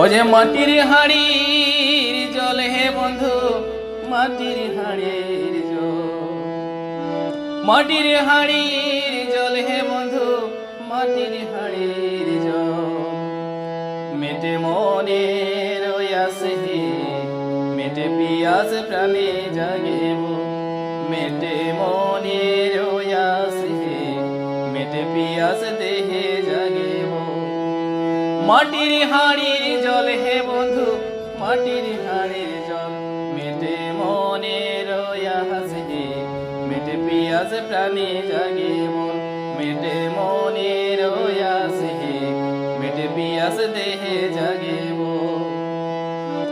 ও যে মাটির হাড়ির জল হে বন্ধু, মাটির হাড়ির জল। মাটির হাড়ির জল হে বন্ধু, মাটির হাড়ির জল। মেটে মনের আসে মেটে পিয়াস প্রাণে জাগেব মেটে মনের আসে মেটে পিয়াস দেহে মাটির হাড়ির জল হে বন্ধু, মাটির হাড়ির জল। মেটে মনের হাসে মেটে পিয়াস প্রাণে জাগে মন। মেটে মনের আসে হে, মেটে পিয়াস দেহে জাগে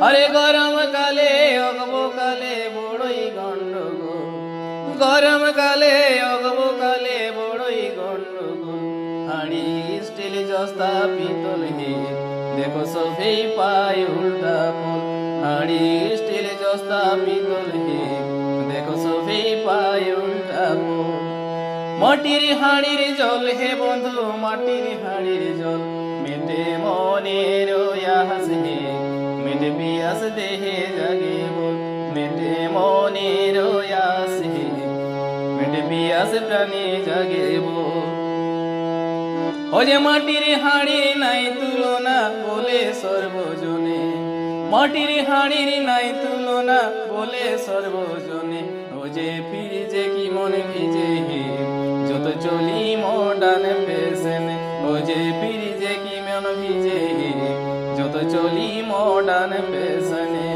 আরে গরম কালে অগব কালে বড়ই গন্ডগোল। গরম কালে অগব কালে হাড়ি স্টিল জস্তা পিতল হে দেখো সফেই পায় উল্টা ফুল হাড়ি স্টিল জস্তা পিতল হে দেখো সফেই পায় উল্টা ফুল মাটির হাড়ির জল হে বন্ধু, মাটির হাড়ির জল। মেটে মনের আস হে, মেটে পিয়াস দেহে জাগে বল মেটে মনের আস হে, মেটে পিয়াস প্রাণে জাগে বল ও মাটির হাড়ি নাই তুলনা বলে সর্বজনে। মাটির হাড়ির নাই তুলনা বলে সর্বজনে। ও যে ফিরে কি মনে ভিজে হে? যত চলি মডার্ন ফ্যাশন ও যে ফিরে যে কি মন ভিজে হে? যত চলি মডার্ন ফ্যাশনে।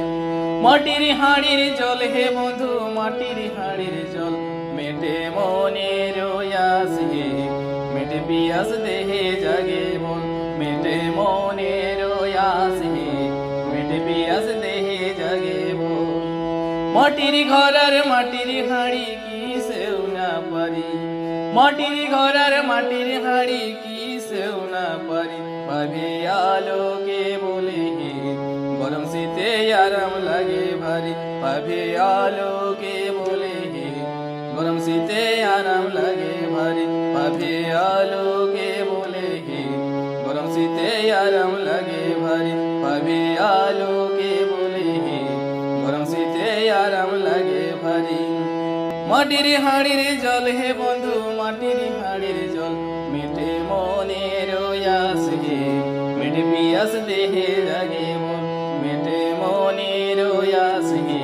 মাটির হাড়ির জল হে বন্ধু, মাটির হাড়ির জল মেটে মনের আস পিয়াস দেহে জাগে মন, মেটে মনের আস মেটে পিয়াস দেহে জাগে মন। মাটির ঘরার মাটির হাড়ি কি সেও না পারি। মাটির ঘরার মাটির হাড়ি কি সেও না পারি। পাবে আলোকে বলে গরম শীতে আরাম লাগে ভারী। পাবে আলোকে বলে গরম শীতে আরাম লাগে ভারী। পাবে আলোকে বলে হে। গরম শীতে লাগে ভারী। পাবে আলোকে বলে হে। গরম শীতে আরাম লাগে ভারী। মাটির হাড়ির জল হে বন্ধু, মাটির হাড়ির জল। মেটে মনের আস হে। মেটে পিয়াস দেহে জাগে মন। মেটে মনের আস হে।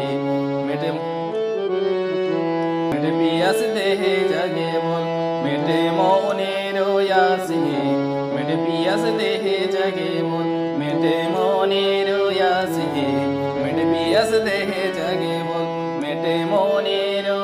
মেটে মেটে পিয়াস দেহে জাগে মন। দেহে জাগে মন মেটে মনের আস হে মেটে পিয়াস দেহে জাগে মন মেটে মনের আস হে